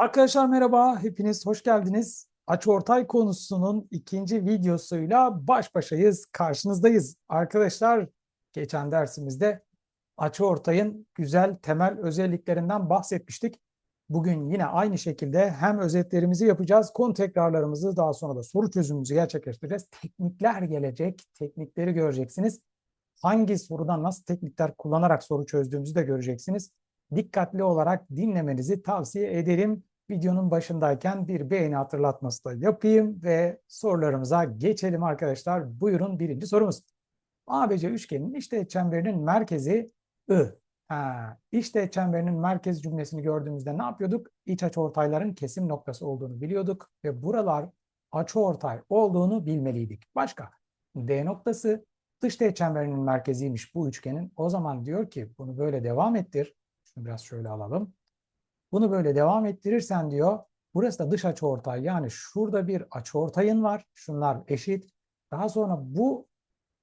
Arkadaşlar merhaba, hepiniz hoş geldiniz. Açıortay konusunun ikinci videosuyla baş başayız, karşınızdayız. Arkadaşlar geçen dersimizde açıortayın güzel temel özelliklerinden bahsetmiştik. Bugün yine aynı şekilde hem özetlerimizi yapacağız, konu tekrarlarımızı daha sonra da soru çözümümüzü gerçekleştireceğiz. Teknikler gelecek, teknikleri göreceksiniz. Hangi sorudan nasıl teknikler kullanarak soru çözdüğümüzü de göreceksiniz. Dikkatli olarak dinlemenizi tavsiye ederim videonun başındayken bir beğeni hatırlatması da yapayım ve sorularımıza geçelim arkadaşlar. Buyurun birinci sorumuz. ABC üçgeninin işte çemberinin merkezi I. Ha, işte çemberinin merkez cümlesini gördüğümüzde ne yapıyorduk? İç açıortayların kesim noktası olduğunu biliyorduk ve buralar açıortay olduğunu bilmeliydik. Başka? D noktası dış çemberinin merkeziymiş bu üçgenin. O zaman diyor ki bunu böyle devam ettir. Şunu biraz şöyle alalım. Bunu böyle devam ettirirsen diyor, burası da dış açıortay. Yani şurada bir açıortayın var. Şunlar eşit. Daha sonra bu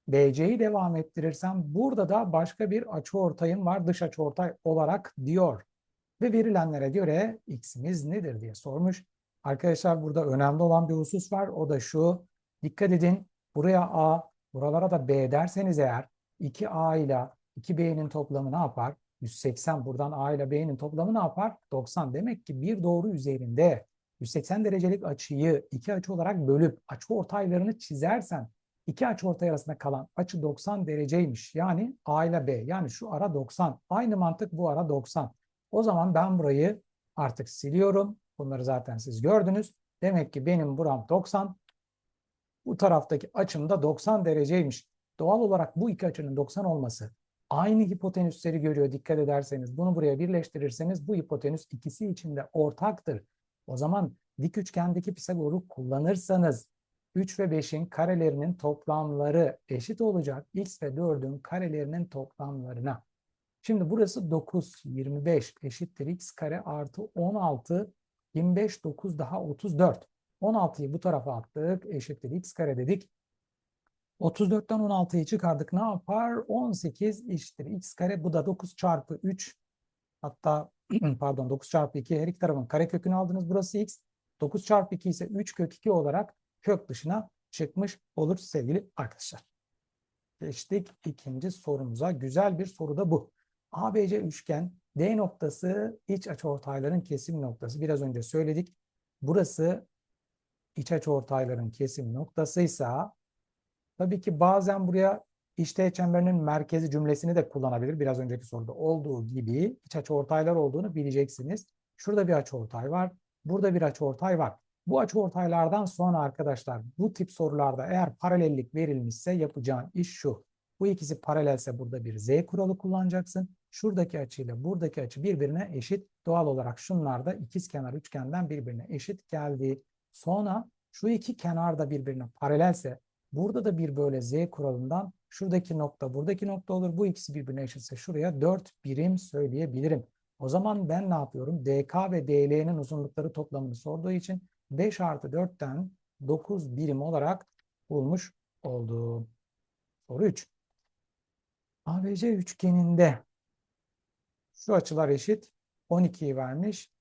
BC'yi devam ettirirsem burada da başka bir açıortayın var dış açıortay olarak diyor. Ve verilenlere göre x'imiz nedir diye sormuş. Arkadaşlar burada önemli olan bir husus var. O da şu. Dikkat edin. Buraya A, buralara da B derseniz eğer 2A ile 2B'nin toplamı ne yapar? 180 buradan A ile B'nin toplamı ne yapar? 90. Demek ki bir doğru üzerinde 180 derecelik açıyı iki açı olarak bölüp açı ortaylarını çizersen iki açı ortay arasında kalan açı 90 dereceymiş. Yani A ile B. Yani şu ara 90. Aynı mantık bu ara 90. O zaman ben burayı artık siliyorum. Bunları zaten siz gördünüz. Demek ki benim buram 90. Bu taraftaki açım da 90 dereceymiş. Doğal olarak bu iki açının 90 olması aynı hipotenüsleri görüyor dikkat ederseniz. Bunu buraya birleştirirseniz bu hipotenüs ikisi için de ortaktır. O zaman dik üçgendeki Pisagor'u kullanırsanız 3 ve 5'in karelerinin toplamları eşit olacak. X ve 4'ün karelerinin toplamlarına. Şimdi burası 9, 25 eşittir x kare artı 16, 25, 9 daha 34. 16'yı bu tarafa attık eşittir x kare dedik. 34'ten 16'yı çıkardık. Ne yapar? 18 eşittir x kare. Bu da 9 çarpı 3. Hatta pardon 9 çarpı 2 her iki tarafın kare kökünü aldınız. Burası x. 9 çarpı 2 ise 3 kök 2 olarak kök dışına çıkmış olur sevgili arkadaşlar. Geçtik ikinci sorumuza. Güzel bir soru da bu. ABC üçgen D noktası iç açıortayların kesim noktası. Biraz önce söyledik. Burası iç açıortayların kesim noktasıysa Tabii ki bazen buraya işte çemberinin merkezi cümlesini de kullanabilir. Biraz önceki soruda olduğu gibi iç açıortaylar olduğunu bileceksiniz. Şurada bir açıortay var. Burada bir açıortay var. Bu açıortaylardan sonra arkadaşlar bu tip sorularda eğer paralellik verilmişse yapacağın iş şu. Bu ikisi paralelse burada bir z kuralı kullanacaksın. Şuradaki açıyla buradaki açı birbirine eşit. Doğal olarak şunlar da ikizkenar üçgenden birbirine eşit geldi. Sonra şu iki kenar da birbirine paralelse Burada da bir böyle z kuralından şuradaki nokta buradaki nokta olur. Bu ikisi birbirine eşitse şuraya 4 birim söyleyebilirim. O zaman ben ne yapıyorum? DK ve DL'nin uzunlukları toplamını sorduğu için 5 artı 4'ten 9 birim olarak bulmuş oldum. Soru 3. ABC üçgeninde şu açılar eşit. 12'yi vermiş.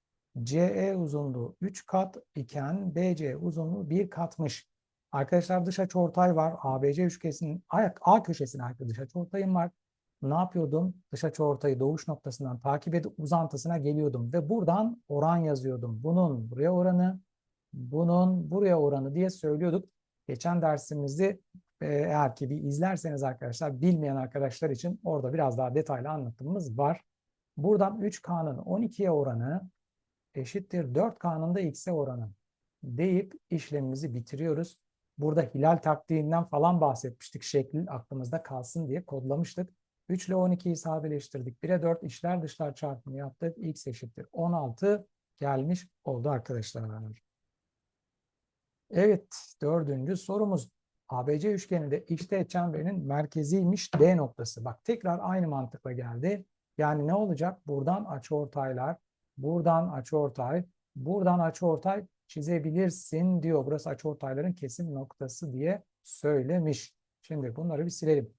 CE uzunluğu 3 kat iken BC uzunluğu 1 katmış. Arkadaşlar dış açıortay var. ABC üçgesinin A, köşesine ait dış açıortayım var. Ne yapıyordum? Dış açıortayı doğuş noktasından takip edip uzantısına geliyordum ve buradan oran yazıyordum. Bunun buraya oranı, bunun buraya oranı diye söylüyorduk. Geçen dersimizi e, eğer ki bir izlerseniz arkadaşlar bilmeyen arkadaşlar için orada biraz daha detaylı anlatımımız var. Buradan 3K'nın 12'ye oranı eşittir 4K'nın da X'e oranı deyip işlemimizi bitiriyoruz. Burada hilal taktiğinden falan bahsetmiştik. Şekli aklımızda kalsın diye kodlamıştık. 3 ile 12'yi sadeleştirdik. 1'e 4 işler dışlar çarpımı yaptık. X eşittir 16 gelmiş oldu arkadaşlar. Evet dördüncü sorumuz. ABC üçgeninde X'te çemberinin merkeziymiş D noktası. Bak tekrar aynı mantıkla geldi. Yani ne olacak? Buradan açıortaylar, buradan açıortay, buradan açıortay çizebilirsin diyor. Burası açıortayların kesim noktası diye söylemiş. Şimdi bunları bir silelim.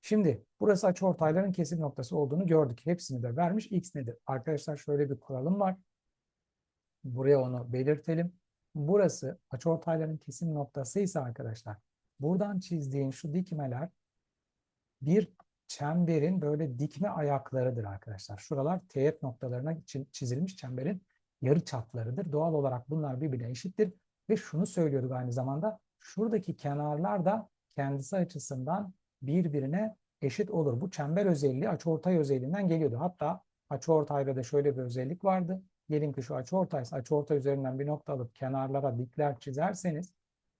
Şimdi burası açıortayların kesim noktası olduğunu gördük. Hepsini de vermiş. X nedir? Arkadaşlar şöyle bir kuralım var. Buraya onu belirtelim. Burası açıortayların kesim noktası ise arkadaşlar buradan çizdiğin şu dikmeler bir çemberin böyle dikme ayaklarıdır arkadaşlar. Şuralar teğet noktalarına çi- çizilmiş çemberin yarı çaplarıdır. Doğal olarak bunlar birbirine eşittir. Ve şunu söylüyorduk aynı zamanda şuradaki kenarlar da kendisi açısından birbirine eşit olur. Bu çember özelliği açıortay özelliğinden geliyordu. Hatta açıortayda da şöyle bir özellik vardı. Diyelim ki şu açıortaysa açıortay üzerinden bir nokta alıp kenarlara dikler çizerseniz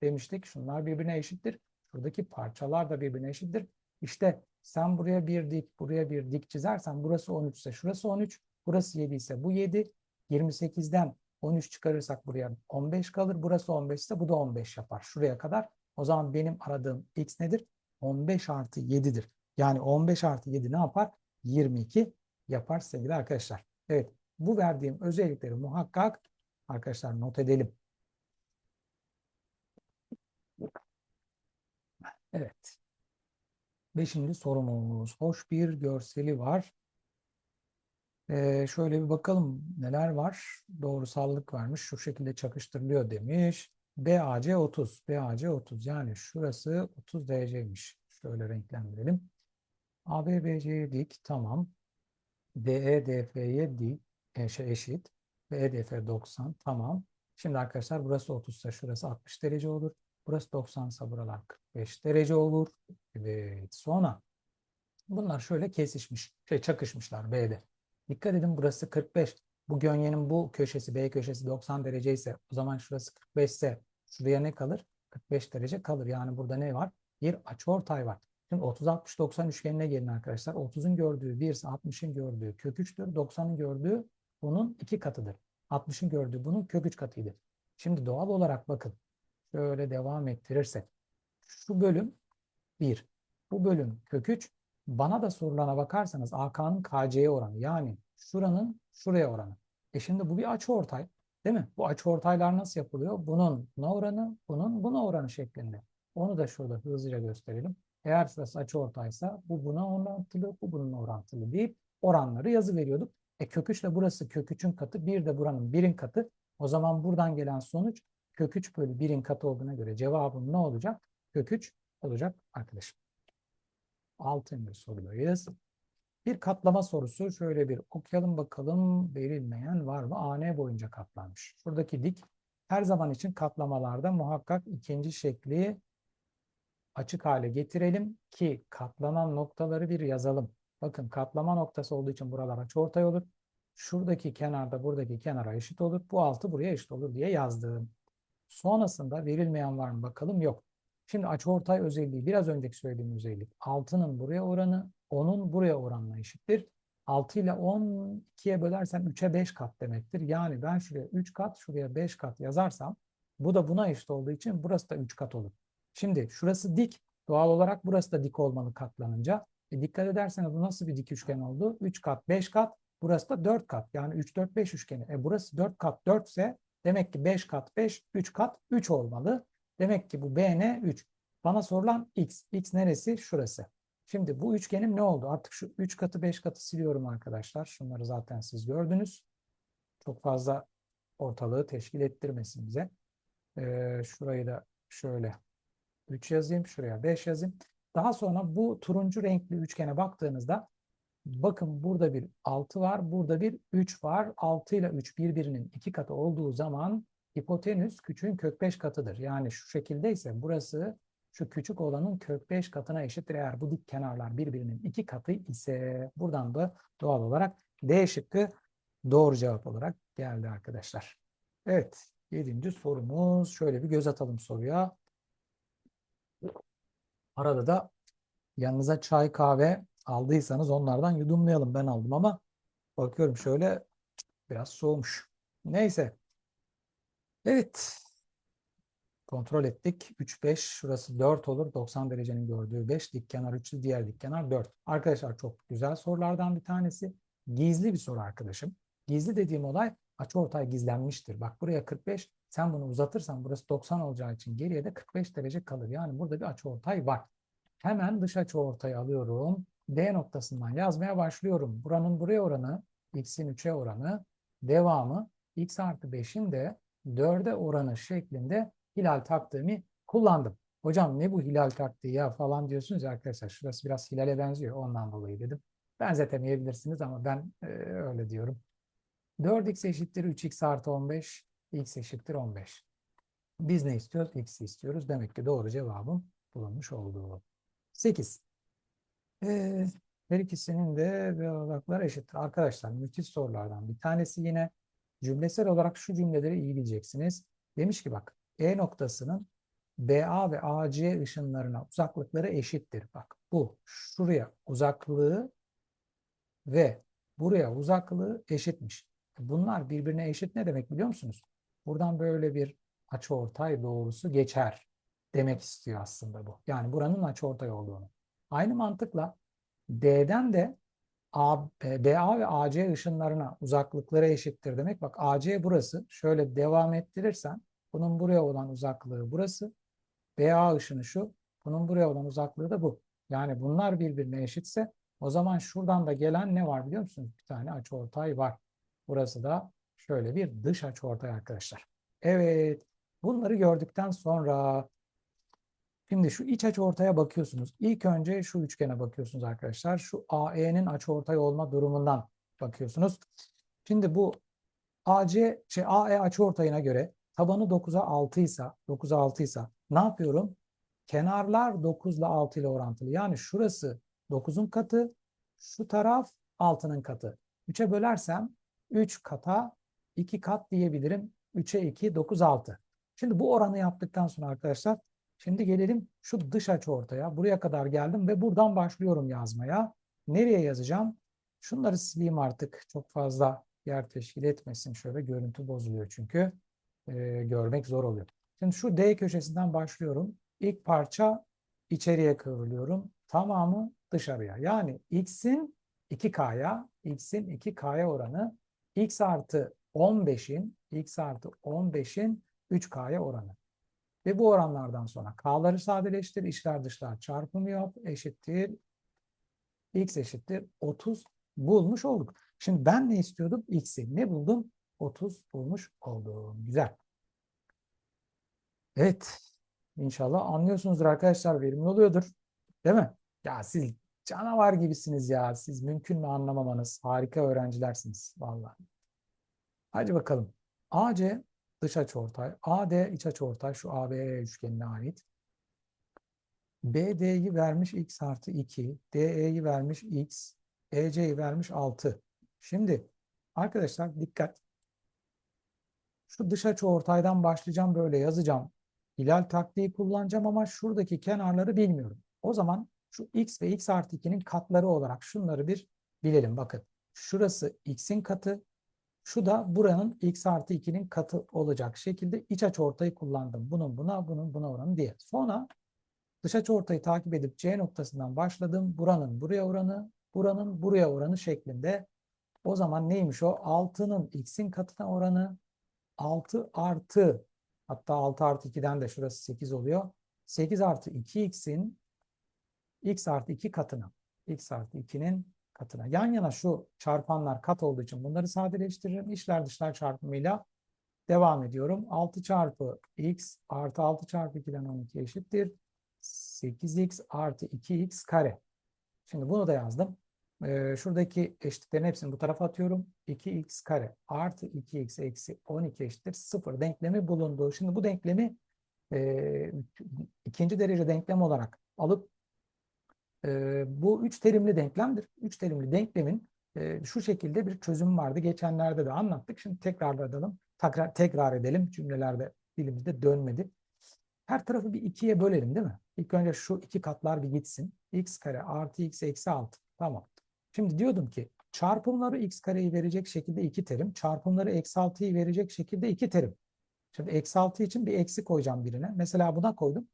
demiştik şunlar birbirine eşittir. Şuradaki parçalar da birbirine eşittir. İşte sen buraya bir dik, buraya bir dik çizersen burası 13 ise şurası 13, burası 7 ise bu 7. 28'den 13 çıkarırsak buraya 15 kalır. Burası 15 ise bu da 15 yapar. Şuraya kadar. O zaman benim aradığım x nedir? 15 artı 7'dir. Yani 15 artı 7 ne yapar? 22 yapar sevgili arkadaşlar. Evet bu verdiğim özellikleri muhakkak arkadaşlar not edelim. Evet. Beşinci sorumuz. Hoş bir görseli var. Ee, şöyle bir bakalım neler var. Doğrusallık varmış. Şu şekilde çakıştırılıyor demiş. BAC 30. BAC 30. Yani şurası 30 dereceymiş. Şöyle renklendirelim. AB BC'ye dik. Tamam. DE DF'ye dik. E, şey eşit. Ve EDF 90. Tamam. Şimdi arkadaşlar burası 30 ise şurası 60 derece olur. Burası 90 ise buralar 45 derece olur. Evet. Sonra bunlar şöyle kesişmiş. Şey çakışmışlar B'de. Dikkat edin burası 45. Bu gönyenin bu köşesi B köşesi 90 derece ise o zaman şurası 45 ise şuraya ne kalır? 45 derece kalır. Yani burada ne var? Bir açıortay var. Şimdi 30 60 90 üçgenine gelin arkadaşlar. 30'un gördüğü 1 ise 60'ın gördüğü kök 3'tür. 90'ın gördüğü bunun iki katıdır. 60'ın gördüğü bunun kök 3 katıydı. Şimdi doğal olarak bakın. Şöyle devam ettirirsek. Şu bölüm 1. Bu bölüm kök 3. Bana da sorulana bakarsanız AK'nın KC'ye oranı yani şuranın şuraya oranı. E şimdi bu bir açıortay değil mi? Bu açıortaylar nasıl yapılıyor? Bunun buna oranı, bunun buna oranı şeklinde. Onu da şurada hızlıca gösterelim. Eğer şurası açıortaysa bu buna orantılı, bu bununla orantılı deyip oranları yazı veriyorduk. E kök 3 ile burası kök 3'ün katı, bir de buranın birin katı. O zaman buradan gelen sonuç kök 3 bölü 1'in katı olduğuna göre cevabım ne olacak? Kök 3 olacak arkadaşım. Altıncı sorudayız. Bir katlama sorusu şöyle bir okuyalım bakalım verilmeyen var mı? AN boyunca katlanmış. Şuradaki dik her zaman için katlamalarda muhakkak ikinci şekli açık hale getirelim ki katlanan noktaları bir yazalım. Bakın katlama noktası olduğu için buralar açıortay olur. Şuradaki kenarda buradaki kenara eşit olur. Bu altı buraya eşit olur diye yazdım. Sonrasında verilmeyen var mı bakalım yok. Şimdi açıortay özelliği biraz önceki söylediğim özellik. 6'nın buraya oranı 10'un buraya oranına eşittir. 6 ile 10 ikiye bölersem 3'e 5 kat demektir. Yani ben şuraya 3 kat şuraya 5 kat yazarsam bu da buna eşit olduğu için burası da 3 kat olur. Şimdi şurası dik. Doğal olarak burası da dik olmalı katlanınca. E dikkat ederseniz bu nasıl bir dik üçgen oldu? 3 kat 5 kat. Burası da 4 kat. Yani 3 4 5 üçgeni. E burası 4 kat 4 ise demek ki 5 kat 5 3 kat 3 olmalı. Demek ki bu BN 3. Bana sorulan X. X neresi? Şurası. Şimdi bu üçgenim ne oldu? Artık şu 3 katı 5 katı siliyorum arkadaşlar. Şunları zaten siz gördünüz. Çok fazla ortalığı teşkil ettirmesin bize. Ee, şurayı da şöyle 3 yazayım. Şuraya 5 yazayım. Daha sonra bu turuncu renkli üçgene baktığınızda bakın burada bir 6 var. Burada bir 3 var. 6 ile 3 birbirinin iki katı olduğu zaman hipotenüs küçüğün kök 5 katıdır. Yani şu şekildeyse burası şu küçük olanın kök 5 katına eşittir. Eğer bu dik kenarlar birbirinin iki katı ise buradan da doğal olarak D şıkkı doğru cevap olarak geldi arkadaşlar. Evet. Yedinci sorumuz. Şöyle bir göz atalım soruya. Arada da yanınıza çay kahve aldıysanız onlardan yudumlayalım. Ben aldım ama bakıyorum şöyle biraz soğumuş. Neyse. Evet. Kontrol ettik. 3, 5. Şurası 4 olur. 90 derecenin gördüğü 5. Dik kenar 3'lü. Diğer dik kenar 4. Arkadaşlar çok güzel sorulardan bir tanesi. Gizli bir soru arkadaşım. Gizli dediğim olay açıortay gizlenmiştir. Bak buraya 45. Sen bunu uzatırsan burası 90 olacağı için geriye de 45 derece kalır. Yani burada bir açıortay var. Hemen dış açıortayı alıyorum. D noktasından yazmaya başlıyorum. Buranın buraya oranı x'in 3'e oranı devamı x artı 5'in de 4'e oranı şeklinde hilal taktiğimi kullandım. Hocam ne bu hilal taktiği ya falan diyorsunuz arkadaşlar. Şurası biraz hilale benziyor. Ondan dolayı dedim. Benzetemeyebilirsiniz ama ben e, öyle diyorum. 4x eşittir 3x artı 15. x eşittir 15. Biz ne istiyoruz? X'i istiyoruz. Demek ki doğru cevabım bulunmuş oldu. 8. Ee, her ikisinin de odaklar eşittir. Arkadaşlar müthiş sorulardan bir tanesi yine cümlesel olarak şu cümleleri iyi bileceksiniz. Demiş ki bak E noktasının BA ve AC ışınlarına uzaklıkları eşittir. Bak bu şuraya uzaklığı ve buraya uzaklığı eşitmiş. Bunlar birbirine eşit ne demek biliyor musunuz? Buradan böyle bir açıortay doğrusu geçer demek istiyor aslında bu. Yani buranın açıortay olduğunu. Aynı mantıkla D'den de A, BA ve AC ışınlarına uzaklıkları eşittir demek. Bak AC burası. Şöyle devam ettirirsen bunun buraya olan uzaklığı burası. BA ışını şu. Bunun buraya olan uzaklığı da bu. Yani bunlar birbirine eşitse o zaman şuradan da gelen ne var biliyor musunuz? Bir tane açıortay var. Burası da şöyle bir dış açıortay arkadaşlar. Evet. Bunları gördükten sonra şimdi şu iç açıortaya bakıyorsunuz. İlk önce şu üçgene bakıyorsunuz arkadaşlar. Şu AE'nin açıortay olma durumundan bakıyorsunuz. Şimdi bu AC, şey AE açıortayına göre tabanı 9'a 6 ise 9'a 6 ise ne yapıyorum? Kenarlar 9 ile 6 ile orantılı. Yani şurası 9'un katı, şu taraf 6'nın katı. 3'e bölersem 3 kata 2 kat diyebilirim. 3'e 2, 9, 6. Şimdi bu oranı yaptıktan sonra arkadaşlar şimdi gelelim şu dış açı ortaya. Buraya kadar geldim ve buradan başlıyorum yazmaya. Nereye yazacağım? Şunları sileyim artık. Çok fazla yer teşkil etmesin. Şöyle görüntü bozuluyor çünkü. E, görmek zor oluyor. Şimdi şu D köşesinden başlıyorum. İlk parça içeriye kıvrılıyorum. Tamamı dışarıya. Yani x'in 2k'ya, x'in 2k'ya oranı x artı 15'in x artı 15'in 3K'ya oranı. Ve bu oranlardan sonra K'ları sadeleştir, içler dışlar çarpımı yap, eşittir, x eşittir 30 bulmuş olduk. Şimdi ben ne istiyordum? X'i. Ne buldum? 30 bulmuş oldum. Güzel. Evet. İnşallah anlıyorsunuzdur arkadaşlar. Verimli oluyordur. Değil mi? Ya siz canavar gibisiniz ya. Siz mümkün mü anlamamanız? Harika öğrencilersiniz. Vallahi. Hadi bakalım. AC dış açıortay, AD iç açıortay şu ABE üçgenine ait. BD'yi vermiş x artı 2, DE'yi vermiş x, EC'yi vermiş 6. Şimdi arkadaşlar dikkat. Şu dış açıortaydan başlayacağım böyle yazacağım. Hilal taktiği kullanacağım ama şuradaki kenarları bilmiyorum. O zaman şu x ve x artı 2'nin katları olarak şunları bir bilelim. Bakın şurası x'in katı, şu da buranın x artı 2'nin katı olacak şekilde iç açı ortayı kullandım. Bunun buna, bunun buna oranı diye. Sonra dış açı ortayı takip edip C noktasından başladım. Buranın buraya oranı, buranın buraya oranı şeklinde. O zaman neymiş o? 6'nın x'in katına oranı 6 artı hatta 6 artı 2'den de şurası 8 oluyor. 8 artı 2x'in x artı 2 katına. x artı 2'nin katına. Yan yana şu çarpanlar kat olduğu için bunları sadeleştiririm. İşler dışlar çarpımıyla devam ediyorum. 6 çarpı x artı 6 çarpı 2'den 12 eşittir. 8x artı 2x kare. Şimdi bunu da yazdım. Ee, şuradaki eşitliklerin hepsini bu tarafa atıyorum. 2x kare artı 2x eksi 12 eşittir 0 denklemi bulundu. Şimdi bu denklemi e, ikinci derece denklem olarak alıp e, bu üç terimli denklemdir. Üç terimli denklemin e, şu şekilde bir çözüm vardı. Geçenlerde de anlattık. Şimdi tekrar edelim. Tekrar, tekrar edelim. Cümlelerde dilimizde dönmedi. Her tarafı bir ikiye bölelim değil mi? İlk önce şu iki katlar bir gitsin. x kare artı x eksi 6. Tamam. Şimdi diyordum ki çarpımları x kareyi verecek şekilde iki terim. Çarpımları eksi 6'yı verecek şekilde iki terim. Şimdi eksi 6 için bir eksi koyacağım birine. Mesela buna koydum.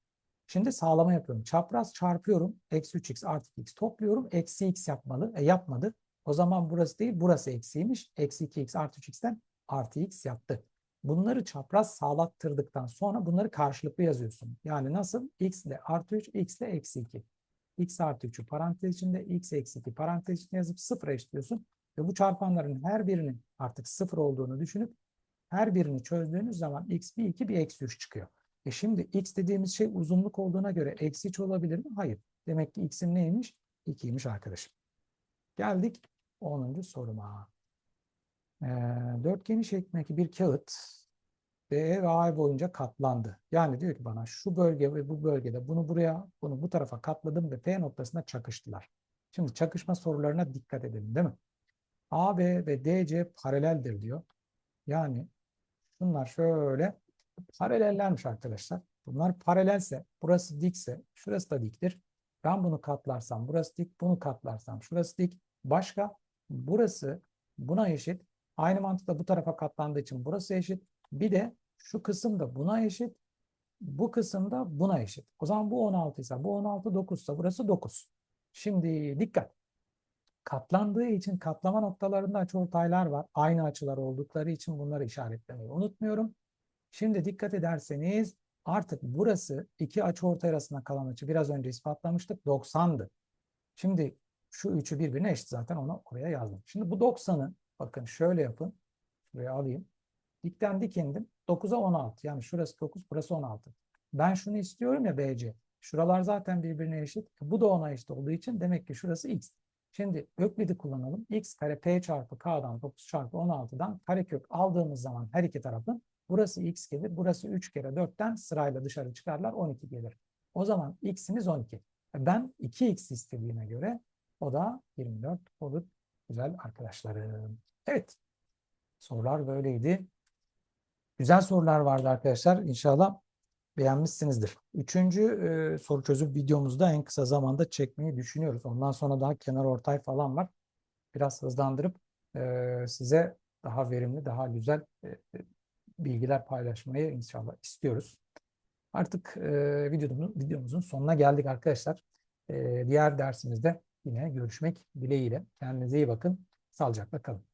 Şimdi sağlama yapıyorum. Çapraz çarpıyorum. Eksi 3x artı x topluyorum. Eksi x yapmalı. E yapmadı. O zaman burası değil burası eksiymiş. Eksi 2x artı 3x'ten artı x yaptı. Bunları çapraz sağlattırdıktan sonra bunları karşılıklı yazıyorsun. Yani nasıl? x ile artı 3, x ile eksi 2. x artı 3'ü parantez içinde, x eksi 2 parantez içinde yazıp sıfıra eşitliyorsun. Ve bu çarpanların her birinin artık sıfır olduğunu düşünüp her birini çözdüğünüz zaman x bir 2 bir eksi 3 çıkıyor. E şimdi x dediğimiz şey uzunluk olduğuna göre eksi 3 olabilir mi? Hayır. Demek ki x'in neymiş? 2'ymiş arkadaşım. Geldik 10. soruma. Ee, dörtgeni şeklindeki bir kağıt B ve A boyunca katlandı. Yani diyor ki bana şu bölge ve bu bölgede bunu buraya, bunu bu tarafa katladım ve P noktasında çakıştılar. Şimdi çakışma sorularına dikkat edelim değil mi? AB ve DC paraleldir diyor. Yani bunlar şöyle paralellermiş arkadaşlar. Bunlar paralelse, burası dikse, şurası da diktir. Ben bunu katlarsam, burası dik, bunu katlarsam, şurası dik. Başka, burası buna eşit. Aynı mantıkla bu tarafa katlandığı için burası eşit. Bir de şu kısım da buna eşit. Bu kısım da buna eşit. O zaman bu 16 ise, bu 16 9 ise burası 9. Şimdi dikkat. Katlandığı için katlama noktalarında açıortaylar var. Aynı açılar oldukları için bunları işaretlemeyi unutmuyorum. Şimdi dikkat ederseniz artık burası iki açıortay arasında kalan açı biraz önce ispatlamıştık 90'dı. Şimdi şu üçü birbirine eşit zaten onu oraya yazdım. Şimdi bu 90'ı bakın şöyle yapın. Şuraya alayım. Dikten dik indim. 9'a 16. Yani şurası 9, burası 16. Ben şunu istiyorum ya BC. Şuralar zaten birbirine eşit. Bu da ona eşit olduğu için demek ki şurası x. Şimdi Öklid'i kullanalım. x kare p çarpı k'dan 9 çarpı 16'dan karekök aldığımız zaman her iki tarafın burası x gelir. Burası 3 kere 4'ten sırayla dışarı çıkarlar 12 gelir. O zaman x'imiz 12. Ben 2x istediğime göre o da 24 olur. Güzel arkadaşlarım. Evet. Sorular böyleydi. Güzel sorular vardı arkadaşlar. İnşallah beğenmişsinizdir. Üçüncü e, soru çözüm videomuzda en kısa zamanda çekmeyi düşünüyoruz. Ondan sonra daha kenar ortay falan var. Biraz hızlandırıp e, size daha verimli, daha güzel e, bilgiler paylaşmayı inşallah istiyoruz. Artık e, videomuzun, videomuzun sonuna geldik arkadaşlar. E, diğer dersimizde yine görüşmek dileğiyle. Kendinize iyi bakın. Sağlıcakla kalın.